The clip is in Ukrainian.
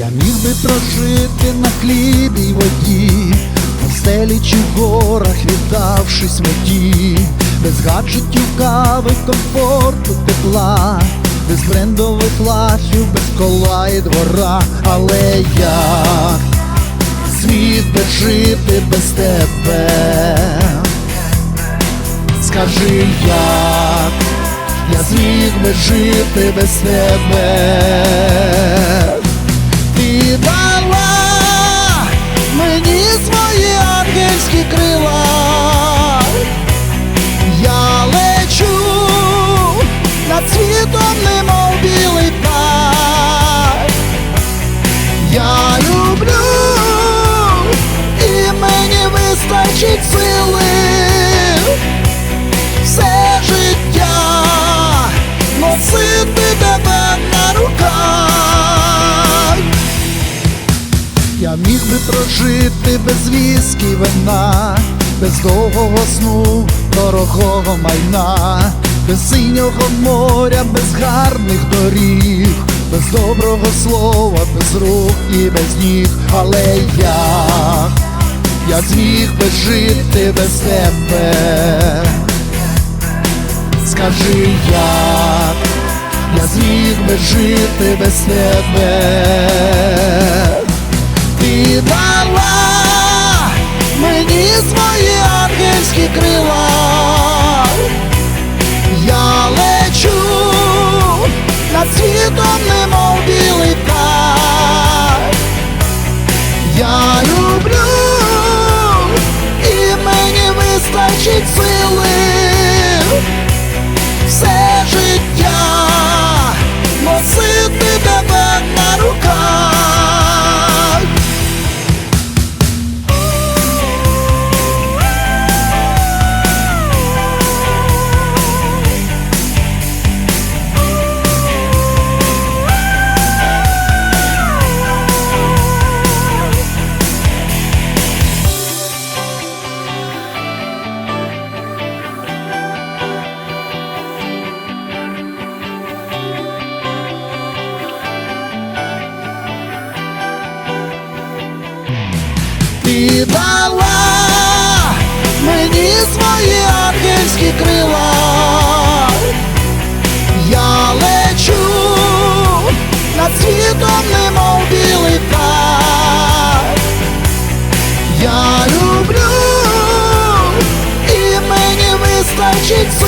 Я міг би прожити на хлібі й воді, на стелі чи в горах віддавшись меті, без гаджетів кави, комфорту, тепла, без брендових лахів, без кола і двора, але я світ би жити без тебе. Скажи як я зміг би жити без тебе. Вистачить сили все життя носити тебе на руках. Я міг би прожити без віскі вина, без довгого сну, дорогого майна, без синього моря, без гарних доріг, без доброго слова, без рук і без ніг, але я, я зміг би жити без тебе. Скажи як я зміг би жити без тебе. Ти дала мені свої ангельські крила. Я лечу над світом, немов білий птах. Я люблю, вистачить сили все Ти дала мені свої ангельські крила. Я лечу над світом, немов білий птах. Я люблю, і мені вистачить